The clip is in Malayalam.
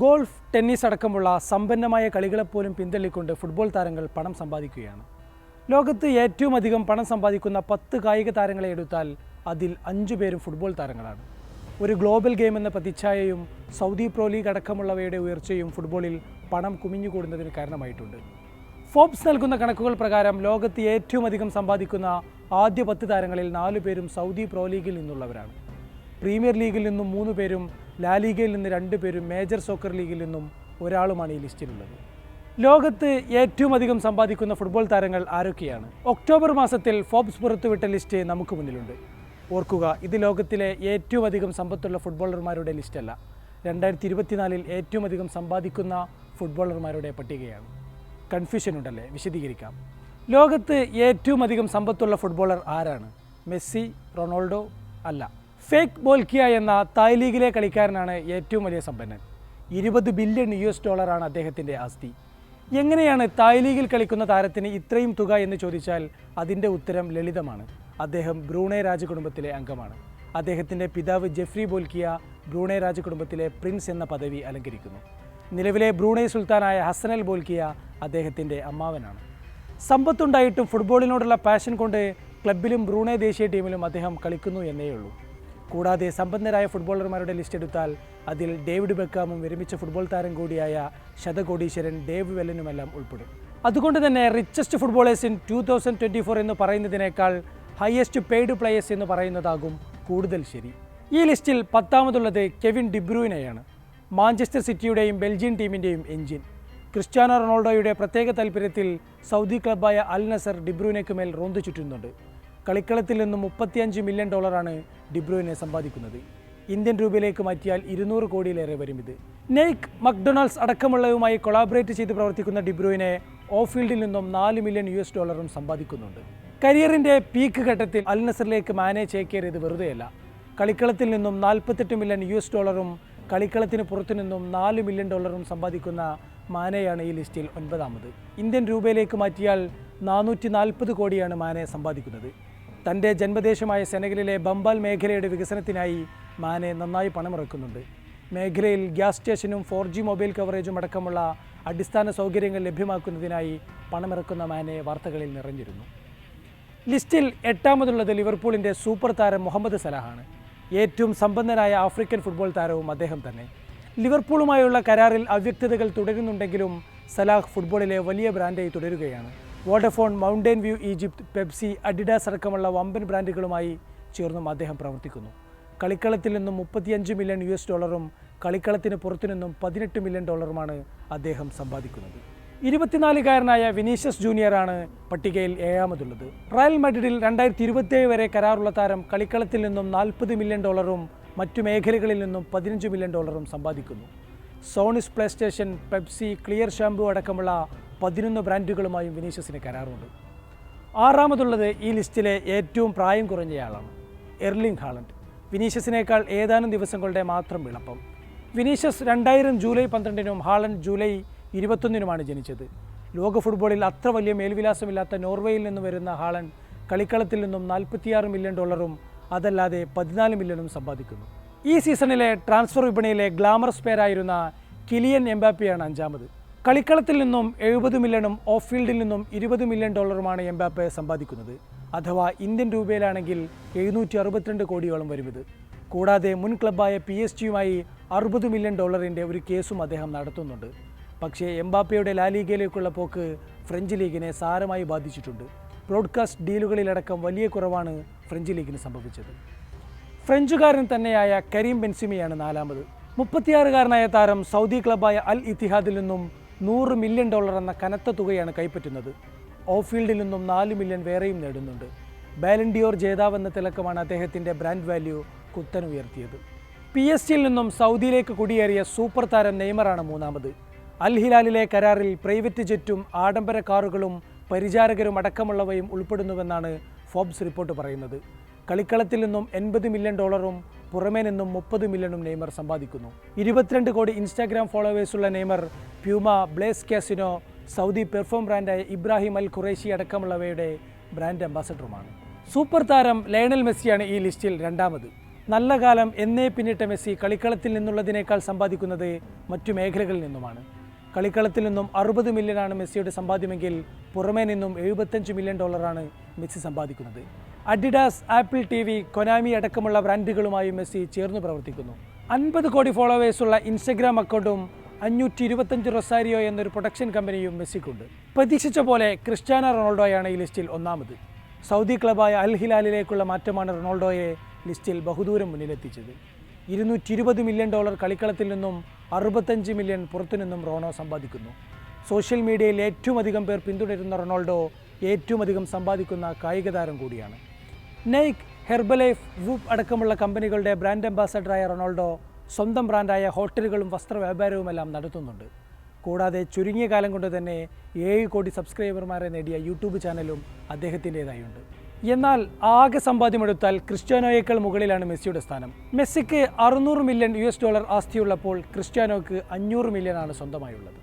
ഗോൾഫ് ടെന്നീസ് അടക്കമുള്ള സമ്പന്നമായ കളികളെപ്പോലും പിന്തള്ളിക്കൊണ്ട് ഫുട്ബോൾ താരങ്ങൾ പണം സമ്പാദിക്കുകയാണ്. ലോകത്ത് ഏറ്റവും അധികം പണം സമ്പാദിക്കുന്ന പത്ത് കായിക താരങ്ങളെ എടുത്താൽ അതിൽ അഞ്ചു പേരും ഫുട്ബോൾ താരങ്ങളാണ്. ഒരു ഗ്ലോബൽ ഗെയിം എന്ന പ്രതിച്ഛായയും സൗദി പ്രോ ലീഗ് അടക്കമുള്ളവയുടെ ഉയർച്ചയും ഫുട്ബോളിൽ പണം കുമിഞ്ഞുകൂടുന്നതിന് കാരണമായിട്ടുണ്ട്. ഫോബ്സ് നൽകുന്ന കണക്കുകൾ പ്രകാരം ലോകത്ത് ഏറ്റവും അധികം സമ്പാദിക്കുന്ന ആദ്യ പത്ത് താരങ്ങളിൽ നാലു പേരും സൗദി പ്രോ ലീഗിൽ നിന്നുള്ളവരാണ്. പ്രീമിയർ ലീഗിൽ നിന്നും മൂന്ന് പേരും ലാലിഗയിൽ നിന്ന് രണ്ട് പേരും മേജർ സോക്കർ ലീഗിൽ നിന്നും ഒരാളുമാണ് ഈ ലിസ്റ്റിലുള്ളത്. ലോകത്ത് ഏറ്റവും അധികം സമ്പാദിക്കുന്ന ഫുട്ബോൾ താരങ്ങൾ ആരൊക്കെയാണ്? ഒക്ടോബർ മാസത്തിൽ ഫോബ്സ് പുറത്തുവിട്ട ലിസ്റ്റ് നമുക്ക് മുന്നിലുണ്ട്. ഓർക്കുക ഇത് ലോകത്തിലെ ഏറ്റവും അധികം സമ്പത്തുള്ള ഫുട്ബോളർമാരുടെ ലിസ്റ്റല്ല. രണ്ടായിരത്തി ഇരുപത്തിനാലിൽ ഏറ്റവും അധികം സമ്പാദിക്കുന്ന ഫുട്ബോളർമാരുടെ പട്ടികയാണ്. കൺഫ്യൂഷൻ ഉണ്ടല്ലേ? വിശദീകരിക്കാം. ലോകത്ത് ഏറ്റവും അധികം സമ്പത്തുള്ള ഫുട്ബോളർ ആരാണ്? മെസ്സി റൊണാൾഡോ അല്ല. ഫേക്ക് ബോൽക്കിയ എന്ന തായ് ലീഗിലെ കളിക്കാരനാണ് ഏറ്റവും വലിയ സമ്പന്നൻ. ഇരുപത് ബില്യൺ യു എസ് ഡോളറാണ് അദ്ദേഹത്തിന്റെ ആസ്തി. എങ്ങനെയാണ് തായ് ലീഗിൽ കളിക്കുന്ന താരത്തിന് ഇത്രയും തുക എന്ന് ചോദിച്ചാൽ അതിന്റെ ഉത്തരം ലളിതമാണ്. അദ്ദേഹം ബ്രൂണെ രാജകുടുംബത്തിലെ അംഗമാണ്. അദ്ദേഹത്തിന്റെ പിതാവ് ജെഫ്രി ബോൽക്കിയ ബ്രൂണെ രാജകുടുംബത്തിലെ പ്രിൻസ് എന്ന പദവി അലങ്കരിക്കുന്നു. നിലവിലെ ബ്രൂണൈ സുൽത്താനായ ഹസനൽ ബോൽക്കിയ അദ്ദേഹത്തിന്റെ അമ്മാവനാണ്. സമ്പത്തുണ്ടായിട്ടും ഫുട്ബോളിനോടുള്ള പാഷൻ കൊണ്ട് ക്ലബിലും ബ്രൂണൈ ദേശീയ ടീമിലും അദ്ദേഹം കളിക്കുന്നു എന്നേ ഉള്ളൂ കൂടാതെ സമ്പന്നരായ ഫുട്ബോളർമാരുടെ ലിസ്റ്റ് എടുത്താൽ അതിൽ ഡേവിഡ് ബെക്കാമും വിരമിച്ച ഫുട്ബോൾ താരം കൂടിയായ ശതകോടീശ്വരൻ ഡേവ് വെല്ലനുമെല്ലാം ഉൾപ്പെടും. അതുകൊണ്ട് തന്നെ richest footballers in two thousand twenty four എന്ന് പറയുന്നതിനേക്കാൾ ഹയസ്റ്റ് പെയ്ഡ് പ്ലേയേഴ്സ് എന്ന് പറയുന്നതാകും കൂടുതൽ ശരി. ഈ ലിസ്റ്റിൽ പത്താമതുള്ളത് കെവിൻ ഡിബ്രൂയിനെയാണ് മാഞ്ചസ്റ്റർ സിറ്റിയുടെയും ബെൽജിയൻ ടീമിന്റെയും എഞ്ചിൻ ക്രിസ്ത്യാനോ റൊണാൾഡോയുടെ പ്രത്യേക താൽപ്പര്യത്തിൽ സൗദി ക്ലബ്ബായ അൽ നസർ ഡിബ്രൂനയ്ക്ക് മേൽ റോന്തു ചുറ്റുന്നുണ്ട്. കളിക്കളത്തിൽ നിന്നും മുപ്പത്തിയഞ്ച് മില്യൺ ഡോളറാണ് ഡിബ്രൂയിനെ സമ്പാദിക്കുന്നത്. ഇന്ത്യൻ രൂപയിലേക്ക് മാറ്റിയാൽ ഇരുന്നൂറ് കോടിയിലേറെ വരും ഇത്. നെയ്ക്ക് മക്ഡൊണാൾഡ്സ് അടക്കമുള്ളവയുമായി കൊളാബറേറ്റ് ചെയ്ത് പ്രവർത്തിക്കുന്ന ഡിബ്രൂയിനെ ഓഫ് ഫീൽഡിൽ നിന്നും നാല് മില്യൺ യു എസ് ഡോളറും സമ്പാദിക്കുന്നുണ്ട്. കരിയറിന്റെ പീക്ക് ഘട്ടത്തിൽ അൽ നസറിലേക്ക് മാനെ ചേക്കേറിയത് വെറുതെയല്ല. കളിക്കളത്തിൽ നിന്നും നാൽപ്പത്തെട്ട് മില്യൺ യു എസ് ഡോളറും കളിക്കളത്തിന് പുറത്തു നിന്നും നാല് മില്യൺ ഡോളറും സമ്പാദിക്കുന്ന മാനയാണ് ഈ ലിസ്റ്റിൽ ഒൻപതാമത്. ഇന്ത്യൻ രൂപയിലേക്ക് മാറ്റിയാൽ നാനൂറ്റി നാൽപ്പത് കോടിയാണ് മാനെ സമ്പാദിക്കുന്നത്. തന്റെ ജന്മദേശമായ സെനഗലിലെ ബംബാൽ മേഖലയുടെ വികസനത്തിനായി മാനെ നന്നായി പണമിറക്കുന്നുണ്ട്. മേഖലയിൽ ഗ്യാസ് സ്റ്റേഷനും ഫോർ ജി മൊബൈൽ കവറേജും അടക്കമുള്ള അടിസ്ഥാന സൗകര്യങ്ങൾ ലഭ്യമാക്കുന്നതിനായി പണമിറക്കുന്ന മാനെ വാർത്തകളിൽ നിറഞ്ഞിരുന്നു. ലിസ്റ്റിൽ എട്ടാമതുള്ളത് ലിവർപൂളിന്റെ സൂപ്പർ താരം മുഹമ്മദ് സലാഹാണ്. ഏറ്റവും സമ്പന്നനായ ആഫ്രിക്കൻ ഫുട്ബോൾ താരവും അദ്ദേഹം തന്നെ. ലിവർപൂളുമായുള്ള കരാറിൽ അവ്യക്തതകൾ തുടരുന്നുണ്ടെങ്കിലും സലാഹ് ഫുട്ബോളിലെ വലിയ ബ്രാൻഡായി തുടരുകയാണ്. Vodafone Mountain Dew Egypt Pepsi Adidas അടക്കമുള്ള വമ്പൻ ബ്രാൻഡുകളുമായി ചേർന്നും അദ്ദേഹം പ്രവർത്തിക്കുന്നു. കളിക്കളത്തിൽ നിന്നും മുപ്പത്തിയഞ്ച് മില്യൺ യു എസ് ഡോളറും കളിക്കളത്തിന് പുറത്തു നിന്നും പതിനെട്ട് മില്യൺ ഡോളറുമാണ് അദ്ദേഹം സമ്പാദിക്കുന്നത്. ഇരുപത്തിനാലുകാരനായ വിനീഷ്യസ് ജൂനിയറാണ് പട്ടികയിൽ ഏഴാമതുള്ളത്. റയൽ മഡ്രിഡിൽ രണ്ടായിരത്തി ഇരുപത്തിയേഴ് വരെ കരാറുള്ള താരം കളിക്കളത്തിൽ നിന്നും നാൽപ്പത് മില്യൺ ഡോളറും മറ്റു മേഖലകളിൽ നിന്നും പതിനഞ്ച് മില്യൺ ഡോളറും സമ്പാദിക്കുന്നു. Sony's PlayStation Pepsi Clear shampoo അടക്കമുള്ള പതിനൊന്ന് ബ്രാൻഡുകളുമായും വിനീഷ്യസിന് കരാറുണ്ട്. ആറാമതുള്ളത് ഈ ലിസ്റ്റിലെ ഏറ്റവും പ്രായം കുറഞ്ഞയാളാണ് എർലിംഗ് ഹാളണ്ട്. വിനീഷ്യസിനേക്കാൾ ഏതാനും ദിവസങ്ങളുടെ മാത്രം വിളപ്പം. വിനീഷ്യസ് രണ്ടായിരം ജൂലൈ പന്ത്രണ്ടിനും ഹാളണ്ട് ജൂലൈ ഇരുപത്തൊന്നിനുമാണ് ജനിച്ചത്. ലോക ഫുട്ബോളിൽ അത്ര വലിയ മേൽവിലാസമില്ലാത്ത നോർവേയിൽ നിന്ന് വരുന്ന ഹാളൻ കളിക്കളത്തിൽ നിന്നും നാൽപ്പത്തിയാറ് മില്യൺ ഡോളറും അതല്ലാതെ പതിനാല് മില്യണും സമ്പാദിക്കുന്നു. ഈ സീസണിലെ ട്രാൻസ്ഫർ വിപണിയിലെ ഗ്ലാമറസ് പേരായിരുന്ന കിലിയൻ എംബാപ്പിയാണ് അഞ്ചാമത്. കളിക്കളത്തിൽ നിന്നും എഴുപത് മില്യണും ഓഫ് ഫീൽഡിൽ നിന്നും ഇരുപത് മില്യൺ ഡോളറുമാണ് എംബാപ്പെ സമ്പാദിക്കുന്നത്. അഥവാ ഇന്ത്യൻ രൂപയിലാണെങ്കിൽ എഴുന്നൂറ്റി അറുപത്തിരണ്ട് കോടിയോളം ഇത് കൂടാതെ മുൻ ക്ലബ്ബായ പി എസ് ജിയുമായി അറുപത് മില്യൺ ഡോളറിന്റെ ഒരു കേസും അദ്ദേഹം നടത്തുന്നുണ്ട്. പക്ഷേ എംബാപ്പയുടെ ലാലീഗയിലേക്കുള്ള പോക്ക് ഫ്രഞ്ച് ലീഗിനെ സാരമായി ബാധിച്ചിട്ടുണ്ട്. ബ്രോഡ്കാസ്റ്റ് ഡീലുകളിലടക്കം വലിയ കുറവാണ് ഫ്രഞ്ച് ലീഗിന് സംഭവിച്ചത്. ഫ്രഞ്ചുകാരൻ തന്നെയായ കരീം ബെൻസിമിയാണ് നാലാമത്. മുപ്പത്തിയാറുകാരനായ താരം സൗദി ക്ലബ്ബായ അൽ ഇത്തിഹാദിൽ നിന്നും നൂറ് മില്യൺ ഡോളർ എന്ന കനത്ത തുകയാണ് കൈപ്പറ്റുന്നത്. ഓഫ് ഫീൽഡിൽ നിന്നും നാല് മില്യൺ വേറെയും നേടുന്നുണ്ട്. ബാലൻഡിയോർ ജേതാവ് എന്ന തിളക്കമാണ് അദ്ദേഹത്തിന്റെ ബ്രാൻഡ് വാല്യൂ കുത്തനുയർത്തിയത് പി എസ് ജിയിൽ നിന്നും സൗദിയിലേക്ക് കുടിയേറിയ സൂപ്പർ താരം നെയ്മറാണ് മൂന്നാമത്. അൽ ഹിലാലിലെ കരാറിൽ പ്രൈവറ്റ് ജെറ്റും ആഡംബര കാറുകളും പരിചാരകരും അടക്കമുള്ളവയും ഉൾപ്പെടുന്നുവെന്നാണ് ഫോബ്സ് റിപ്പോർട്ട് പറയുന്നത്. കളിക്കളത്തിൽ നിന്നും എൺപത് മില്യൺ ഡോളറും പുറമേ നിന്നും മുപ്പത് മില്യണും നെയ്മർ സമ്പാദിക്കുന്നു. ഇരുപത്തിരണ്ട് കോടി Instagram ഫോളോവേഴ്സുള്ള Neymar Puma Blaze casino Saudi perfume ബ്രാൻഡായ Ibrahim Al Qureshi അടക്കമുള്ളവയുടെ ബ്രാൻഡ് അംബാസഡറുമാണ്. സൂപ്പർ താരം ലയണൽ മെസ്സിയാണ് ഈ ലിസ്റ്റിൽ രണ്ടാമത്. നല്ല കാലം എന്നേ പിന്നിട്ട മെസ്സി കളിക്കളത്തിൽ നിന്നുള്ളതിനേക്കാൾ സമ്പാദിക്കുന്നത് മറ്റു മേഖലകളിൽ നിന്നുമാണ്. കളിക്കളത്തിൽ നിന്നും അറുപത് മില്യണാണ് മെസ്സിയുടെ സമ്പാദ്യമെങ്കിൽ പുറമേ നിന്നും എഴുപത്തഞ്ച് മില്യൺ ഡോളറാണ് മെസ്സി സമ്പാദിക്കുന്നത്. Adidas Apple T V Konami അടക്കമുള്ള ബ്രാൻഡുകളുമായി മെസ്സി ചേർന്ന് പ്രവർത്തിക്കുന്നു. അൻപത് കോടി ഫോളോവേഴ്സുള്ള ഇൻസ്റ്റഗ്രാം അക്കൗണ്ടും അഞ്ഞൂറ്റി ഇരുപത്തഞ്ച് റൊസാരിയോ എന്നൊരു പ്രൊഡക്ഷൻ കമ്പനിയും മെസ്സിക്കുണ്ട്. പ്രതീക്ഷിച്ച പോലെ ക്രിസ്ത്യാനോ റൊണാൾഡോയാണ് ഈ ലിസ്റ്റിൽ ഒന്നാമത്. സൗദി ക്ലബായ അൽ ഹിലാലിലേക്കുള്ള മാറ്റമാണ് റൊണാൾഡോയെ ലിസ്റ്റിൽ ബഹുദൂരം മുന്നിലെത്തിച്ചത്. ഇരുന്നൂറ്റി ഇരുപത് മില്യൺ ഡോളർ കളിക്കളത്തിൽ നിന്നും അറുപത്തഞ്ച് മില്യൺ പുറത്തുനിന്നും റോണോ സമ്പാദിക്കുന്നു. സോഷ്യൽ മീഡിയയിൽ ഏറ്റവും അധികം പേർ പിന്തുടരുന്ന റൊണാൾഡോ ഏറ്റവും അധികം സമ്പാദിക്കുന്ന കായിക താരം കൂടിയാണ്. നൈക്ക് ഹെർബലൈഫ് വൂപ്പ് അടക്കമുള്ള കമ്പനികളുടെ ബ്രാൻഡ് അംബാസഡറായ റൊണാൾഡോ സ്വന്തം ബ്രാൻഡായ ഹോട്ടലുകളും വസ്ത്ര വ്യാപാരവുമെല്ലാം നടത്തുന്നുണ്ട്. കൂടാതെ ചുരുങ്ങിയ കാലം കൊണ്ട് തന്നെ ഏഴ് കോടി സബ്സ്ക്രൈബർമാരെ നേടിയ യൂട്യൂബ് ചാനലും അദ്ദേഹത്തിന്റെതായുണ്ട്. എന്നാൽ ആകെ സമ്പാദ്യമെടുത്താൽ ക്രിസ്ത്യാനോയേക്കാൾ മുകളിലാണ് മെസ്സിയുടെ സ്ഥാനം. മെസ്സിക്ക് അറുന്നൂറ് മില്യൺ യു എസ് ഡോളർ ആസ്തിയുള്ളപ്പോൾ ക്രിസ്ത്യാനോയ്ക്ക് അഞ്ഞൂറ് മില്യൺ ആണ് സ്വന്തമായുള്ളത്.